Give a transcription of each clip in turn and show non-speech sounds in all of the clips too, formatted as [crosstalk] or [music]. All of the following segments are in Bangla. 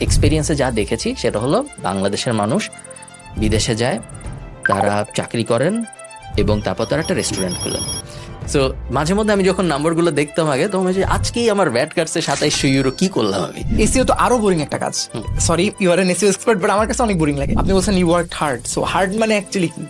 এক্সপিরিয়েন্সে যা দেখেছি সেটা হলো বাংলাদেশের মানুষ বিদেশে যায় তারা চাকরি করেন এবং তারপর তারা একটা রেস্টুরেন্ট খুলেন। সো মাঝে মধ্যে আমি যখন নাম্বারগুলো দেখতাম আগে তখন যে আজকেই আমার ব্যাট কাটছে সাতাইশশো ইউরো কি করলাম আমি? এসিও তো আরও বোরিং একটা কাজ। Sorry you are an SEO expert but আমার কাছে অনেক বোরিং লাগে। আপনি বলছেন you work hard so hard মানে অ্যাকচুয়ালি কি?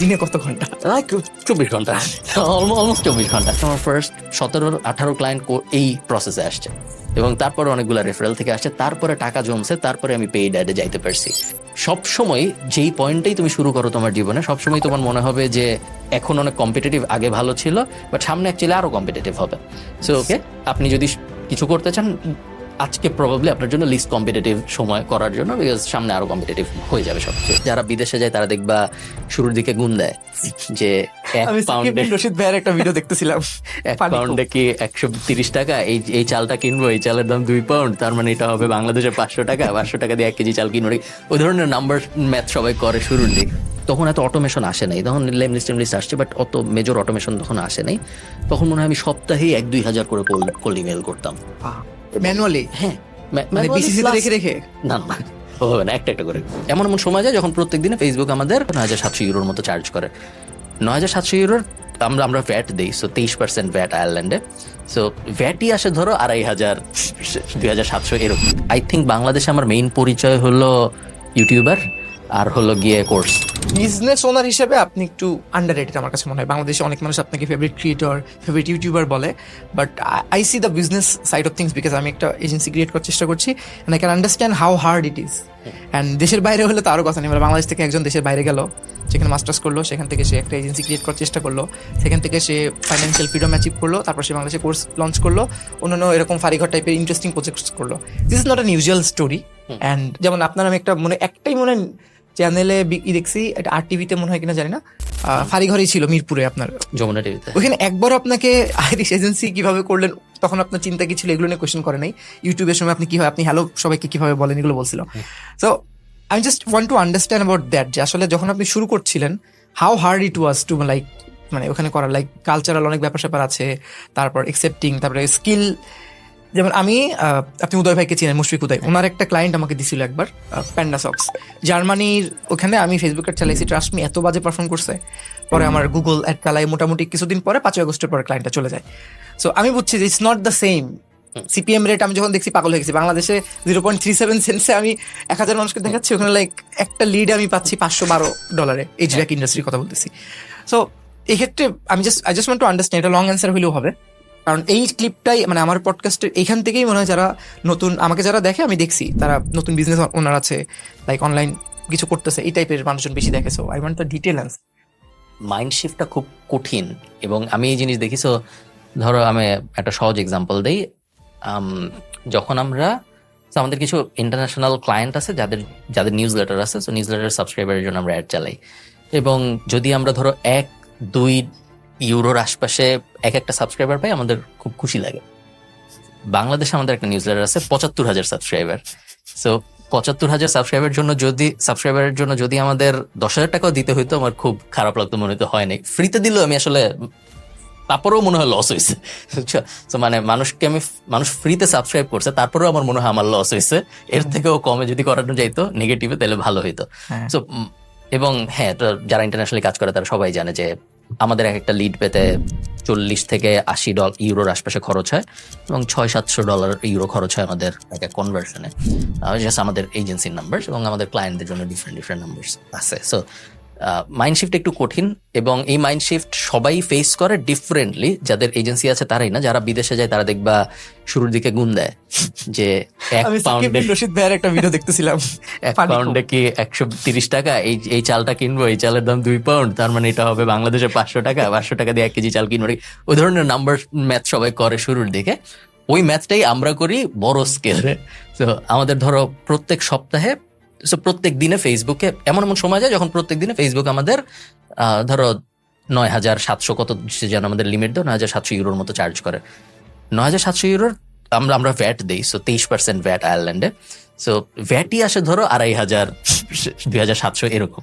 দিনে কত ঘণ্টা? লাইক চব্বিশ ঘণ্টা। [laughs] অলমোস্ট চব্বিশ ঘণ্টা। আমার ফার্স্ট সতেরো আঠারো ক্লায়েন্ট এই প্রসেসে আসছে। এবং তারপর অনেকগুলো রেফারেল থেকে আসছে, তারপরে টাকা জমছে, তারপরে আমি পেইড অ্যাডে যাইতে পারছি। সবসময় যেই পয়েন্টেই তুমি শুরু করো তোমার জীবনে, সবসময় তোমার মনে হবে যে এখন অনেক কম্পিটিটিভ আগে ভালো ছিল বাট সামনে অ্যাকচুয়ালি আরও কম্পিটিটিভ হবে। সো ওকে আপনি যদি কিছু করতে চান আজকে প্রবাবলি আপনার জন্য লিস্ট কম্পিটিটিভ সময় করার জন্য বিকজ সামনে আরও কম্পিটিটিভ হয়ে যাবে সব যারা বিদেশে যায় তারা দেখবা শুরুর দিকে গুণ দেয় যে এক পাউন্ডে রশিদ ভাইয়ের একটা ভিডিও দেখতেছিলাম। [laughs] এক পাউন্ডে কি একশো তিরিশ টাকা? এই এই চালটা কিনবো এই চালের দাম দুই পাউন্ড তার মানে এটা হবে বাংলাদেশে পাঁচশো টাকা পাঁচশো টাকা দিয়ে এক কেজি চাল কিনবো। ওই ধরনের নাম্বার ম্যাথ সবাই করে শুরুর দিক। তখন এত অটোমেশন আসে নাই তখন লেমলিস্ট টেমলিস্ট আসছে বাট অত মেজর অটোমেশন তখন আসে নাই। তখন মনে হয় আমি সপ্তাহেই এক দুই হাজার করে কোল্ড ইমেল করতাম। ম্যানুয়ালি হ্যাঁ। মানে বিসিসি রেখে রেখে? না না হবে না একটা একটা করে। এমন এমন সময় যায় যখন প্রত্যেক দিনে ফেসবুক আমাদের নয় হাজার সাতশো ইউরোর মতো চার্জ করে। নয় হাজার সাতশো ইউরোর আমরা আমরা ভ্যাট দিই সো তেইশ পার্সেন্ট ভ্যাট আয়ারল্যান্ডে সো ভ্যাটই আসে ধরো আড়াই হাজার দুই হাজার সাতশো এরকম। আই থিঙ্ক বাংলাদেশে আমার মেইন পরিচয় হলো ইউটিউবার আর হলো গিয়ে কোর্স বিজনেস ওনার হিসেবে আপনি একটু আন্ডার আমার কাছে মনে হয়। বাংলাদেশে অনেক মানুষ আপনাকে ফেভারিট ক্রিয়েটর ফেভারিট ইউটিউবার বলে। But I see the business side of things because আমি একটা এজেন্সি ক্রিয়েট করার চেষ্টা করছি and I can understand how hard it is and দেশের বাইরে হলে তো আরও কথা নেই। মানে বাংলাদেশ থেকে একজন দেশের বাইরে গেল সেখানে মাস্টার্স করল সেখান থেকে সে একটা এজেন্সি ক্রিয়েট করার চেষ্টা করল। সেখান থেকে সে ফাইন্যান্সিয়াল ফ্রিডম অ্যাচিভ করল তারপর সে বাংলাদেশে কোর্স লঞ্চ করল অন্যান্য এরকম ফারিঘর টাইপের ইন্টারেস্টিং প্রজেক্ট করল। This is not an usual story and যেমন আপনার আমি একটা মনে একটাই মনে হয় চ্যানেলে দেখছি এটা আর টিভিতে মনে হয় কিনা জানি না। ফারিঘরেই ছিল মিরপুরে আপনার। যমুনা টিভিতে ওখানে একবার আপনাকে আইরিশ এজেন্সি কীভাবে করলেন তখন আপনার চিন্তা কি ছিল এগুলো নিয়ে কোয়েশ্চেন করে নাই। ইউটিউবের সময় আপনি কীভাবে আপনি হ্যালো সবাইকে কীভাবে বলেন এগুলো বলছিল। So I just want to understand about that যে আসলে যখন আপনি শুরু করছিলেন how hard it was to like মানে ওখানে করার লাইক কালচারাল অনেক ব্যাপার স্যাপার আছে তারপর একসেপ্টিং তারপরে স্কিল যেমন আমি আপনি উদয় ভাইকে চিনেন মুশফিক উদয়। ওনার একটা ক্লায়েন্ট আমাকে দিছিল একবার প্যান্ডা সক্স জার্মানির ওখানে আমি ফেসবুক ফেসবুকে চালাইছি ট্রাস্ট মি এত বাজে পারফর্ম করছে। পরে আমার গুগল অ্যাড চালাই মোটামুটি কিছুদিন পরে পাঁচই আগস্টের পরে ক্লায়েন্টটা চলে যায়। সো আমি বুঝছি যে it's not the same CPM rate আমি যখন দেখছি পাগল হয়ে গেছি। বাংলাদেশে জিরো পয়েন্ট থ্রি সেভেন সেন্সে আমি এক হাজার মানুষকে দেখাচ্ছি ওখানে লাইক একটা লিড আমি পাচ্ছি পাঁচশো বারো ডলারে এইচ ব্যাক ইন্ডাস্ট্রির কথা বলতেছি। সো এক্ষেত্রে আমি just I just want to understand এটা লং অ্যান্সার হলেও হবে। কারণ এই ক্লিপটাই মানে আমার পডকাস্টের এখান থেকেই মনে হয় যারা নতুন আমাকে যারা দেখে আমি দেখছি তারা নতুন বিজনেস ওনার আছে লাইক অনলাইন কিছু করতেছে এই টাইপের মানুষজন বেশি দেখে। So I want the detail answer mind শিফটটা খুব কঠিন এবং আমি এই জিনিস দেখি so, ধরো আমি একটা সহজ এক্সাম্পল দিই। যখন আমরা আমাদের কিছু ইন্টারন্যাশনাল ক্লায়েন্ট আছে যাদের যাদের নিউজ লেটার আছে সো নিউজ লেটার সাবস্ক্রাইবারের জন্য আমরা অ্যাড চালাই। এবং যদি আমরা ধরো এক দুই ইউরোর আশপাশে এক একটা সাবস্ক্রাইবার পাই আমাদের খুব খুশি লাগে। বাংলাদেশে আমাদের একটা নিউজ লেটার আছে পঁচাত্তর হাজার সাবস্ক্রাইবার সো পঁচাত্তর হাজার সাবস্ক্রাইবার জন্য যদি সাবস্ক্রাইবারের জন্য যদি আমাদের দশ হাজার টাকাও দিতে হইতো আমার খুব খারাপ লাগতো মনে হতো হয় নাই। ফ্রিতে দিলেও আমি আসলে তারপরেও মনে হয় লস হয়েছে বুঝছ তো মানে মানুষকে আমি মানুষ ফ্রিতে সাবস্ক্রাইব করছে তারপরেও আমার মনে হয় আমার লস হয়েছে এর থেকেও কমে যদি করানো যাইতো নেগেটিভে তাহলে ভালো হইতো। হ্যাঁ। So, উম, এবং হ্যাঁ যারা ইন্টারন্যাশনালি কাজ করে তারা সবাই জানে যে আমাদের এক একটা লিড পেতে চল্লিশ থেকে আশি ডল ইউরোর আশপাশে খরচ হয় এবং ছয় সাতশো ডলার ইউরো খরচ হয় আমাদের এক এক কনভার্সনে জাস্ট আমাদের এজেন্সির নাম্বার এবং আমাদের ক্লায়েন্টদের জন্য ডিফারেন্ট ডিফারেন্ট নাম্বার আছে। সো মাইন্ড শিফট একটু কঠিন এবং এই মাইন্ড শিফট সবাই ফেস করে ডিফারেন্টলি যাদের এজেন্সি আছে তারাই না যারা বিদেশে যায় তারা দেখবা শুরুর দিকে গুণ দেয়। [laughs] যে এক পাউন্ডে রশিদ ভাইয়ের একটা ভিডিও দেখতেছিলাম। [laughs] এক পাউন্ডে কি একশো তিরিশ টাকা? এই এই চালটা কিনবো এই চালের দাম দুই পাউন্ড তার মানে এটা হবে বাংলাদেশে পাঁচশো টাকা পাঁচশো টাকা দিয়ে এক কেজি চাল কিনবো। ওই ধরনের নাম্বার ম্যাথ সবাই করে শুরুর দিকে। ওই ম্যাথটাই আমরা করি বড় স্কেলে তো আমাদের ধরো প্রত্যেক সপ্তাহে so প্রত্যেক দিনে ফেসবুকে এমন এমন সময় যায় যখন প্রত্যেক দিনে ফেসবুক আমাদের ধরো নয় হাজার সাতশো কত সে যেন আমাদের লিমিট দেয় নয় হাজার সাতশো ইউরোর মতো চার্জ করে। নয় হাজার সাতশো ইউরোর আমরা আমরা ভ্যাট দিই সো তেইশ পার্সেন্ট ভ্যাট আয়ারল্যান্ডে সো ভ্যাটই আসে ধরো আড়াই হাজার দুই হাজার সাতশো এরকম।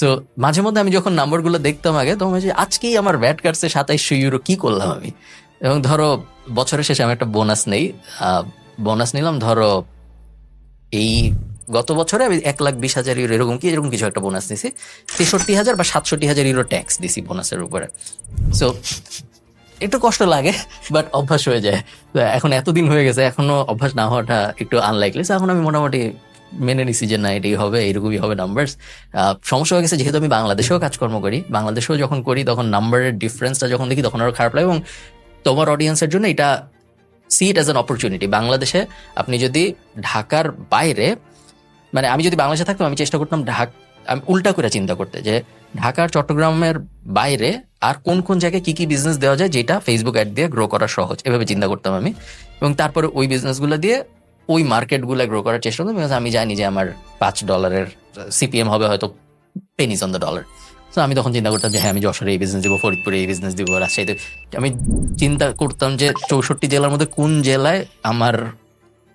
সো মাঝে মধ্যে আমি যখন নাম্বারগুলো দেখতাম আগে তখন ভাবছি, আজকেই আমার ভ্যাট কাটছে সাতাইশশো ইউরো কি করলাম আমি? এবং ধরো বছরের শেষে আমি একটা বোনাস নেই বোনাস নিলাম ধরো এই গত বছরে আমি এক লাখ বিশ হাজার ইউরো এরকম কি, এরকম কিছু একটা বোনাস দিছি। তেষট্টি হাজার বা সাতষট্টি হাজার ইউরো ট্যাক্স দিছি বোনাসের উপরে। সো একটু কষ্ট লাগে বাট অভ্যাস হয়ে যায়। এখন এতদিন হয়ে গেছে, এখনও অভ্যাস না হওয়াটা একটু আনলাইকলি এখন আমি মোটামুটি মেনে নিছি যে, না, এটাই হবে এইরকমই হবে নাম্বারস সমস্যা হয়ে গেছে, যেহেতু আমি বাংলাদেশেও কাজকর্ম করি, বাংলাদেশেও যখন করি, তখন নাম্বারের ডিফারেন্সটা যখন দেখি, তখন আরও খারাপ লাগে এবং তোমার অডিয়েন্সের জন্য এটা see it as an opportunity বাংলাদেশে আপনি যদি ঢাকার বাইরে মানে আমি যদি বাংলাদেশে থাকতাম, আমি চেষ্টা করতাম ঢাক আমি উল্টা করে চিন্তা করতে যে ঢাকার চট্টগ্রামের বাইরে আর কোন কোন জায়গায় কি কি বিজনেস দেওয়া যায় যেটা ফেসবুক অ্যাড দিয়ে গ্রো করা সহজ। এভাবে চিন্তা করতাম আমি। এবং তারপরে ওই বিজনেসগুলো দিয়ে ওই মার্কেটগুলো গ্রো করার চেষ্টা করতাম বিকজ আমি জানি যে আমার পাঁচ ডলারের সিপিএম হবে হয়তো পেনিস অন দ্য ডলার তো আমি তখন চিন্তা করতাম যে হ্যাঁ আমি যশোরে এই বিজনেস দিব, ফরিদপুরে এই বিজনেস দিব, রাজশাহীতে। আমি চিন্তা করতাম যে চৌষট্টি জেলার মধ্যে কোন জেলায় আমার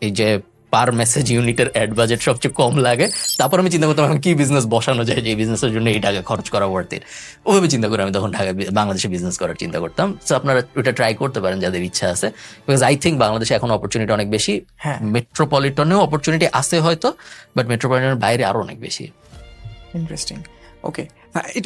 এই যে পার মেসেজ ইউনিটের অ্যাড বাজেট সবচেয়ে কম লাগে। তারপর আমি চিন্তা করতাম কি বিজনেস বসানো যায়? যে বিজনেসের জন্য এই টাকা খরচ করা ওয়ার্থের ওভাবে চিন্তা করে আমি তখন ঢাকা বাংলাদেশে বিজনেস করার চিন্তা করতাম। তো আপনারা ওটা ট্রাই করতে পারেন যাদের ইচ্ছা আছে। বিকজ আই থিঙ্ক বাংলাদেশে এখন অপরচুনিটি অনেক বেশি। হ্যাঁ। মেট্রোপলিটনেও অপরচুনিটি আছে হয়তো বাট মেট্রোপলিটনের বাইরে আরও অনেক বেশি। ইন্টারেস্টিং ওকে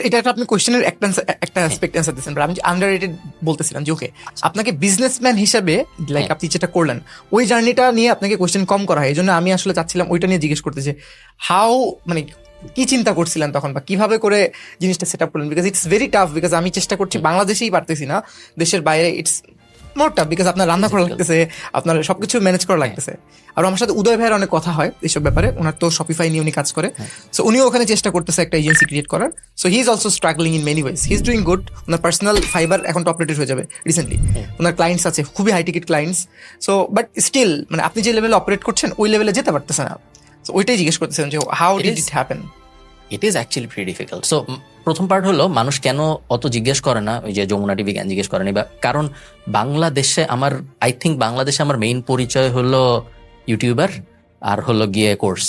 এটা একটা আপনি কোশ্চেনের একটা একটা অ্যাসপেক্ট অ্যান্সার দিয়েছেন আমি আন্ডার রেটেড বলতেছিলাম যে ওকে আপনাকে বিজনেসম্যান হিসাবে লাইক হ্যাঁ। আপনি যেটা করলেন ওই জার্নিটা নিয়ে আপনাকে কোয়েশ্চেন কম করা হয়। এই জন্য আমি আসলে চাচ্ছিলাম ওইটা নিয়ে জিজ্ঞেস করতে যে হাউ মানে কি চিন্তা করছিলেন তখন বা কীভাবে করে জিনিসটা সেট আপ করলেন? Because it's very tough because আমি চেষ্টা করছি বাংলাদেশেই পারতেছি না দেশের বাইরে ইটস মোর টাফ বিকজ আপনার রান্না করা লাগতেছে আপনার সবকিছু ম্যানেজ করা লাগতেছে। আর আমার সাথে উদয় ভাইয়ের অনেক কথা হয় এইসব ব্যাপারে ওনার তো শপিফাই নিয়ে উনি কাজ করে। সো উনিও ওখানে চেষ্টা করতেছে একটা এজেন্সি ক্রিয়েট করার। So he is also struggling in many ways he is doing good owner personal Fiverr এখন টপ রেটেড হয়ে যাবে রিসেন্টলি ওনার ক্লায়েন্টস আছে খুবই high ticket clients so but still মানে আপনি যে লেভেলে অপারেট করছেন ওই লেভেলে যেতে পারতেছে না। সো ওইটাই জিজ্ঞেস করতেছেন যে how did it happen it is actually very difficult so প্রথম পার্ট হলো মানুষ কেন অত জিজ্ঞেস করে না? ওই যে যমুনা টিভি জ্ঞান জিজ্ঞেস করেনি বা কারণ বাংলাদেশে আমার আই থিঙ্ক বাংলাদেশে আমার মেইন পরিচয় হলো ইউটিউবার আর হলো গিয়ে কোর্স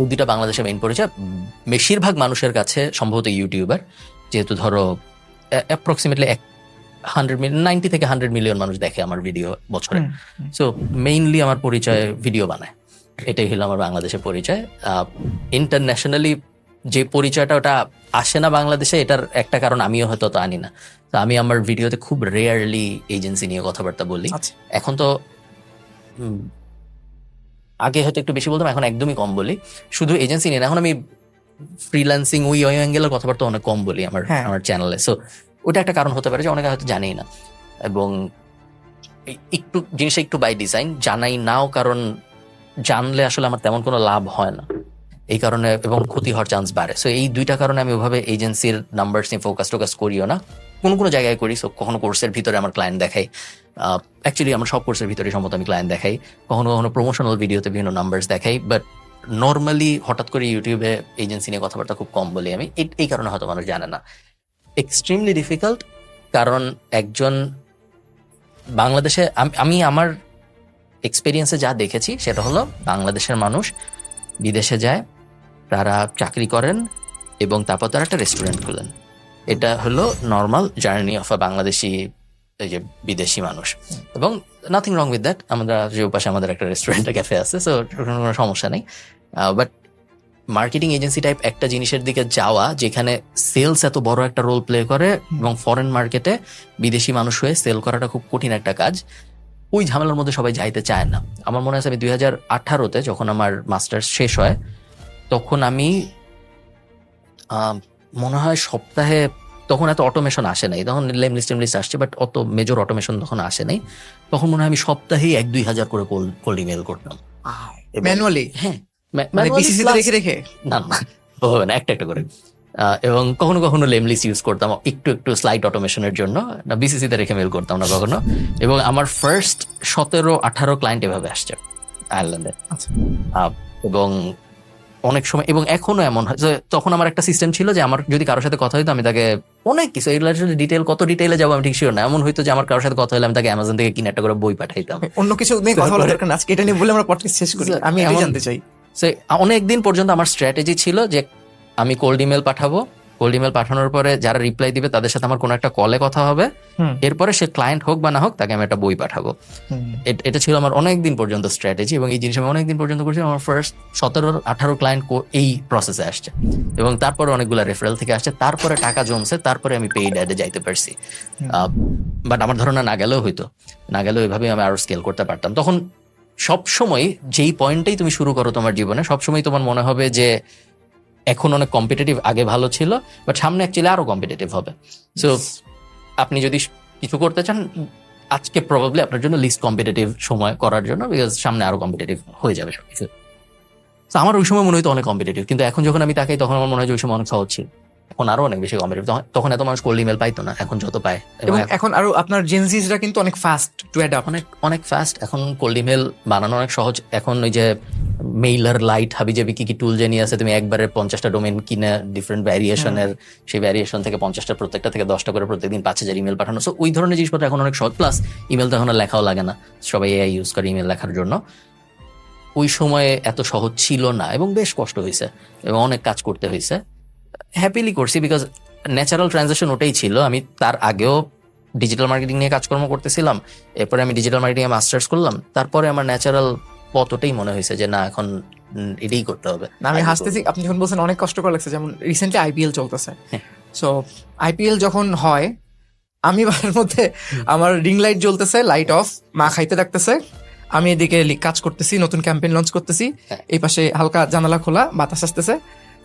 ওই দুটা বাংলাদেশের মেইন পরিচয়। বেশিরভাগ মানুষের কাছে সম্ভবত ইউটিউবার যেহেতু ধরো অ্যাপ্রক্সিমেটলি এক হান্ড্রেড মিলিয়ন নাইনটি থেকে হান্ড্রেড মিলিয়ন মানুষ দেখে আমার ভিডিও বছরে। সো মেইনলি আমার পরিচয় ভিডিও বানায়। এটাই হলো আমার বাংলাদেশের পরিচয়। ইন্টারন্যাশনালি যে পরিচয়টা ওটা আসে না বাংলাদেশে এটার একটা কারণ আমিও হয়তো তো আনি না। তো আমি আমার ভিডিওতে খুব রেয়ারলি এজেন্সি নিয়ে কথাবার্তা বলি। আচ্ছা। এখন তো আগে হয়তো একটু বেশি বলতাম এখন একদমই কম বলি। শুধু এজেন্সি নিয়ে না, এখন আমি ফ্রিল্যান্সিং ওই ওই অ্যাঙ্গেলের কথাবার্তা অনেক কম বলি আমার হ্যাঁ। আমার চ্যানেলে সো ওটা একটা কারণ হতে পারে যে অনেকে হয়তো জানেই না। এবং একটু জিনিসটা একটু বাই ডিজাইন জানাই নাও কারণ জানলে আসলে আমার তেমন কোনো লাভ হয় না। এই কারণে এবং ক্ষতি হওয়ার চান্স বাড়ে। সো এই দুইটা কারণে আমি ওভাবে এজেন্সির নাম্বার নিয়ে ফোকাস টোকাস করিও না। কোনো কোনো জায়গায় করি সো কখনো কোর্সের ভিতরে আমার ক্লায়েন্ট দেখাই। অ্যাকচুয়ালি আমার সব কোর্সের ভিতরে সম্ভবত আমি ক্লায়েন্ট দেখাই। কখনো কখনো প্রমোশনাল ভিডিওতে বিভিন্ন নাম্বারস দেখাই বাট নর্মালি হঠাৎ করে ইউটিউবে এজেন্সি নিয়ে কথাবার্তা খুব কম বলি আমি। এই কারণে হয়তো মানুষ জানে না। এক্সট্রিমলি ডিফিকাল্ট কারণ একজন বাংলাদেশে আমি আমার এক্সপিরিয়েন্সে যা দেখেছি, সেটা হলো বাংলাদেশের মানুষ বিদেশে যায় তারা চাকরি করেন এবং তারপর তারা একটা রেস্টুরেন্ট খুলেন। এটা হলো normal journey of a Bangladeshi, এই যে বিদেশি মানুষ। এবং নাথিং রং উইথ দ্যাট আমরা যে পাশে আমাদের একটা রেস্টুরেন্ট ক্যাফে আছে সো কোনো সমস্যা নেই। বাট মার্কেটিং এজেন্সি টাইপ একটা জিনিসের দিকে যাওয়া, যেখানে সেলস এত বড় একটা রোল প্লে করে এবং ফরেন মার্কেটে বিদেশি মানুষ হয়ে সেল করাটা খুব কঠিন একটা কাজ, ওই ঝামেলার মধ্যে সবাই যাইতে চায় না। আমার মনে আছে আমি দুই হাজার আঠারোতে যখন আমার মাস্টার্স শেষ হয় তখন আমি মনে হয় সপ্তাহে তখন এত অটোমেশন আসে নাই। তখন লেম লিস্ট লিস্ট আসছে বাট অত মেজর অটোমেশন তখন আসে নাই। তখন মনে হয় আমি সপ্তাহেই এক দুই হাজার করে কোল্ড ইমেল করতাম। ম্যানুয়ালি হ্যাঁ মানে রেখে রেখে? না না হবে না একটা একটা করে। এবং কখনো কখনো লেমলিস ইউজ করতাম একটু একটু স্লাইড অটোমেশনের জন্য। না বিসিসিতে রেখে মেল করতাম না কখনো। এবং আমার ফার্স্ট সতেরো আঠারো ক্লায়েন্ট এভাবে আসছে আয়ারল্যান্ডে আচ্ছা। এবং অনেক সময় এবং এখনও এমন হয় যে তখন আমার একটা সিস্টেম ছিল যে আমার যদি কারোর সাথে কথা হইতো আমি তাকে অনেক কিছু এগুলো ডিটেল কত ডিটেলে যাব আমি ঠিক শিওর না। এমন হইতো যে আমার কারোর সাথে কথা হলে আমি তাকে অ্যামাজন থেকে কিনে একটা করে বই পাঠাইতাম। অন্য কিছু নিয়ে কথা বলার দরকার না। আজকে এটা নিয়ে বলে আমরা পডকাস্ট শেষ করি। আমি জানতে চাই। সে অনেক দিন পর্যন্ত আমার স্ট্র্যাটেজি ছিল যে আমি কোল্ড ইমেল পাঠাবো কোল্ড ইমেল পাঠানোর পরে যারা রিপ্লাই দিবে তাদের সাথে আমার কোনো একটা কলে কথা হবে। এরপরে সে ক্লায়েন্ট হোক বা না হোক তাকে আমি একটা বই পাঠাবো। এটা ছিল আমার অনেকদিন পর্যন্ত স্ট্র্যাটেজি এবং এই জিনিস আমি অনেক দিন পর্যন্ত করছি। আমার ফার্স্ট সতেরো আঠারো ক্লায়েন্ট এই প্রসেসে আসছে। এবং তারপরে অনেকগুলো রেফারেল থেকে আসছে। তারপরে টাকা জমছে তারপরে আমি পেইড অ্যাডে যাইতে পারছি। বাট আমার ধারণা না গেলেও হইতো। না গেলেও এভাবে আমি আরও স্কেল করতে পারতাম। তখন সবসময় যেই পয়েন্টেই তুমি শুরু করো তোমার জীবনে সবসময় তোমার মনে হবে যে এখন অনেক কম্পিটিটিভ আগে ভালো ছিল বাট সামনে অ্যাকচুয়ালি আরও কম্পিটিটিভ হবে। সো আপনি যদি কিছু করতে চান আজকে প্রবাবলি আপনার জন্য লিস্ট কম্পিটিটিভ সময় করার জন্য বিকজ সামনে আরও কম্পিটিটিভ হয়ে যাবে সবকিছু। আমার ওই সময় মনে হতো অনেক কম্পিটিটিভ কিন্তু এখন যখন আমি তাকাই তখন আমার মনে হয় ওই সময় অনেক সহজ ছিল। এখন আরও অনেক বেশি কম্পিটিটিভ তখন এত মানুষ কোল্ড ইমেল পাইতো না এখন যত পায়। এবং এখন আরও আপনার জেনজিসরা কিন্তু অনেক ফাস্ট টু অ্যাডাপ্ট অনেক অনেক ফাস্ট এখন কোল্ড ইমেল বানানো অনেক সহজ। এখন ওই যে মেইলার লাইট হাবি যাবি কি কি টুল যে নিয়ে আছে তুমি একবারে পঞ্চাশটা ডোমেন কিনে ডিফারেন্ট ভ্যারিয়েশনের সেই ভ্যারিয়েশন থেকে পঞ্চাশটা প্রত্যেকটা থেকে দশটা করে প্রত্যেকদিন পাঁচ হাজার ইমেল পাঠানো। সো ওই ধরনের জিনিসপত্র এখন অনেক সহজ। প্লাস ইমেল তো এখন আর লেখাও লাগে না। সবাই এআই ইউজ করে ইমেল লেখার জন্য। ওই সময়ে এত সহজ ছিল না এবং বেশ কষ্ট হয়েছে। এবং অনেক কাজ করতে হয়েছে। হ্যাপিলি করছি বিকজ ন্যাচারাল ট্রানজাকশন ওটাই ছিল। আমি তার আগেও ডিজিটাল মার্কেটিং নিয়ে কাজকর্ম করতেছিলাম এরপরে আমি ডিজিটাল মার্কেটিং এ মাস্টার্স করলাম তারপরে আমার ন্যাচারাল পথ ওটাই মনে হয়েছে যে না এখন এটাই করতে হবে। না আমি হাসতেছি আপনি যখন বলছেন অনেক কষ্ট করে লাগছে যেমন রিসেন্টলি আইপিএল চলতেছে। হ্যাঁ। সো আইপিএল যখন হয় আমি বাসার মধ্যে আমার রিং লাইট জ্বলতেছে লাইট অফ মা খাইতে ডাকতেছে আমি এদিকে কাজ করতেছি নতুন ক্যাম্পেইন লঞ্চ করতেছি হ্যাঁ। এই পাশে হালকা জানালা খোলা বাতাস আসতেছে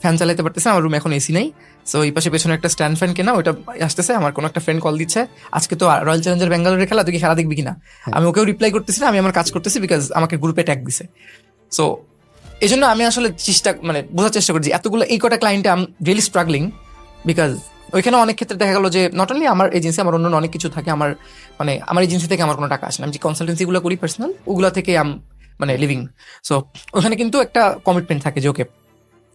ফ্যান চালাতে পারতেছে আমার রুমে এখন এসি নেই। সো এই পাশে পেছনে একটা স্ট্যান্ড ফ্যান কেনা ওটা আসতেছে আমার কোনো একটা ফ্রেন্ড কল দিচ্ছে। আজকে তো রয়্যাল চ্যালেঞ্জার ব্যাঙ্গালোরের খেলা তুই কি খেলা দেখবি কিনা? আমি ওকেও রিপ্লাই করতেছি না আমি আমার কাজ করতেছি বিকজ আমাকে গ্রুপে ট্যাগ দিছে। সো এই জন্য আমি আসলে চেষ্টা মানে বোঝার চেষ্টা করছি এতগুলো এই কটা ক্লায়েন্টে আম রিয়েলি স্ট্রাগলিং বিকজ ওইখানে অনেক ক্ষেত্রে দেখা গেল যে নট অনলি আমার এজেন্সি আমার অন্য অনেক কিছু থাকে আমার মানে আমার এজেন্সি থেকে আমার কোনো টাকা আসে না। আমি যে কনসালটেন্সিগুলো করি পার্সোনাল ওগুলো থেকে আম মানে লিভিং সো ওখানে কিন্তু একটা কমিটমেন্ট থাকে যে ওকে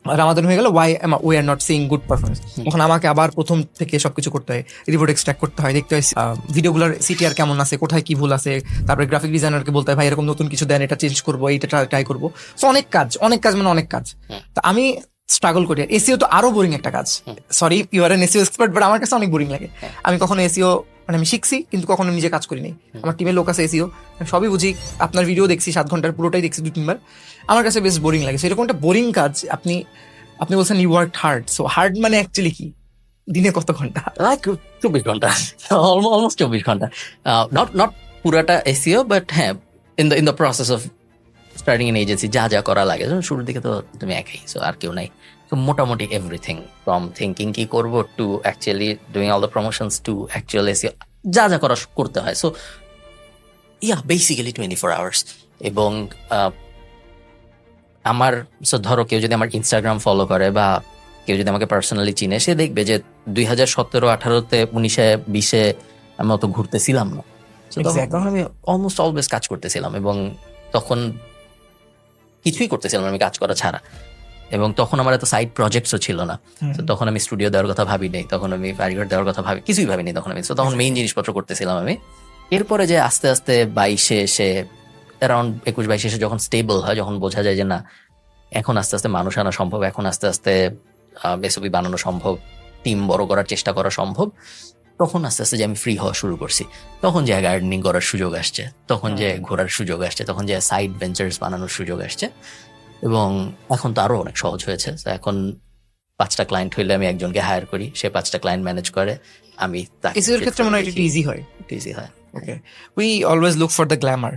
রামাদান হয়ে গেল why we are not seeing good performance তখন আমাকে আবার প্রথম থেকে সবকিছু করতে হয় রিপোর্ট এক্সট্রাক্ট করতে হয় দেখতে হয় ভিডিওগুলোর সিটিআর কেমন আছে কোথায় কি ভুল আছে তারপরে গ্রাফিক ডিজাইনারকে বলতে হয় ভাই এরকম নতুন কিছু দেন এটা চেঞ্জ করব এইটা ট্রাই করব। সো অনেক কাজ অনেক কাজ মানে অনেক কাজ। তো আমি স্ট্রাগল করি এসিও তো আরও বোরিং একটা কাজ। Sorry you are an SEO expert but আমার কাছে অনেক বোরিং লাগে। আমি কখনো এসিও মানে আমি শিখছি কিন্তু কখনো নিজে কাজ করিনি আমার টিমের লোক আছে এসিও সবই বুঝি আপনার ভিডিও দেখছি সাত ঘণ্টার পুরোটাই দেখছি দু তিনবার আমার কাছে বেশ বোরিং লাগে। সেরকম একটা বোরিং কাজ আপনি আপনি বলছেন you work hard so hard মানে অ্যাকচুয়ালি কি? দিনে কত ঘণ্টা? লাইক চব্বিশ ঘণ্টা। অলমোস্ট চব্বিশ ঘণ্টা। নট নট পুরাটা এসিও বাট হ্যাঁ in the in the process of starting in agency যা যা করা লাগে। শুরুর দিকে তো তুমি একাই সো আর কেউ নাই। তো মোটামুটি এভরিথিং ফ্রম থিঙ্কিং কি করব to actually doing all the promotions to actual SEO যা যা করা করতে হয়। So yeah basically twenty four hours এবং আহ, আমার ধরো কেউ যদি আমার ইনস্টাগ্রাম ফলো করে বা কেউ যদি আমাকে পার্সোনালি চিনে সে দেখবে যে দুই হাজার সতেরো আঠারোতে উনিশে বিশে আমি অত ঘুরতেছিলাম না। তখন- আমি অলমোস্ট অলওয়েজ কাজ করতেছিলাম এবং তখন কিছুই করতেছিলাম আমি কাজ করা ছাড়া। এবং তখন আমার এত সাইড প্রজেক্টসও ছিল না। তো তখন আমি স্টুডিও দেওয়ার কথা ভাবি নাই তখন আমি কারিগর দেওয়ার কথা ভাবি কিছুই ভাবিনি তখন আমি। তো তখন মেইন জিনিসপত্র করতেছিলাম আমি। এরপরে যে আস্তে আস্তে বাইশে এসে অ্যারাউন্ড একুশ বাইশে এসে যখন স্টেবল হয় যখন বোঝা যায় যে না এখন আস্তে আস্তে মানুষ আনা সম্ভব এখন আস্তে আস্তে এসবি বানানো সম্ভব টিম বড় করার চেষ্টা করা সম্ভব তখন আস্তে আস্তে যে আমি ফ্রি হওয়া শুরু করছি। তখন যে গার্ডেনিং করার সুযোগ আসছে তখন যে ঘোরার সুযোগ আসছে তখন যে সাইড ভেঞ্চার্স বানানোর সুযোগ আসছে এবং এখন তো আরও অনেক সহজ হয়েছে। এখন পাঁচটা ক্লায়েন্ট হইলে আমি একজনকে হায়ার করি সে পাঁচটা ক্লায়েন্ট ম্যানেজ করে আমি তাকে ক্ষেত্রে মনে হয় ইজি হয়। ইজি হয়। Okay we always look for the glamour